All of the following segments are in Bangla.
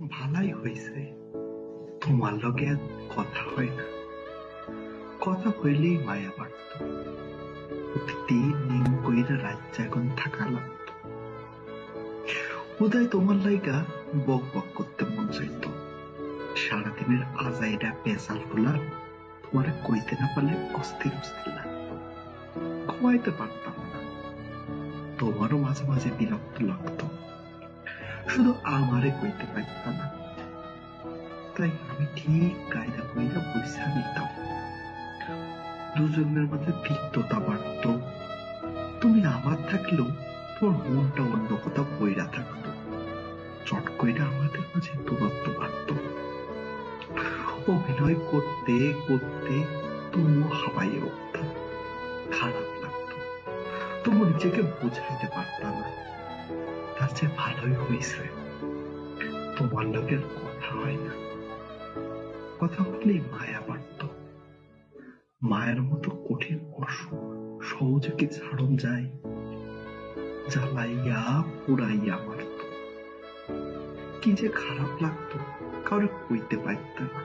ভালাই হইছে। তোমার লগে কথা হয় না। কথা কইলেই মায়া বাড়ত। প্রতিদিন নিম কইরা রাত জাগন থাকা লাগতো। উদয় তোমার লাইগা বক বক করতে মন চাইতো। সারাদিনের আজাইরা পেশালগুলা তোমার কইতে না পারলে অস্থির অস্থির লাগতো। ঘুমাইতে পারতাম না। তোমারও মাঝে মাঝে বিরক্ত লাগতো। শুধু আমারে কইতে পারতাম না তাই আমি ঠিক কায়দা কইরা পয়সা নিতাম দুজনের মধ্যে তিক্ততা বাড়ত তুমি আমার থাকলেও তোমার মনটা অন্য কোথাও বইরা থাকতো চট কইরা আমাদের মাঝে দূরত্ব বাড়ত অভিনয় করতে করতে তুমিও হাবাইয়ে উঠতাম খারাপ লাগতো তবু নিজেকে বোঝাইতে পারতাম না চেয়ে ভালোই হয়েছে। তোমার লোকের কথা হয় না। কথা বললেই মায়া বাড়ত। মায়ের মতো কঠিন অসুখ সহজে কি ছাড়ন যায়? জ্বালাইয়া পুরাইয়া মারত। কি যে খারাপ লাগতো কাউরে কইতে পারতাম না,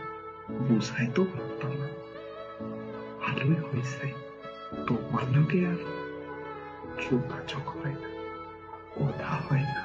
বুঝাইতেও পারতাম না। ভালোই হয়েছে। তোমার লোকে আর যোগাযোগ হয় না। কথা হয় না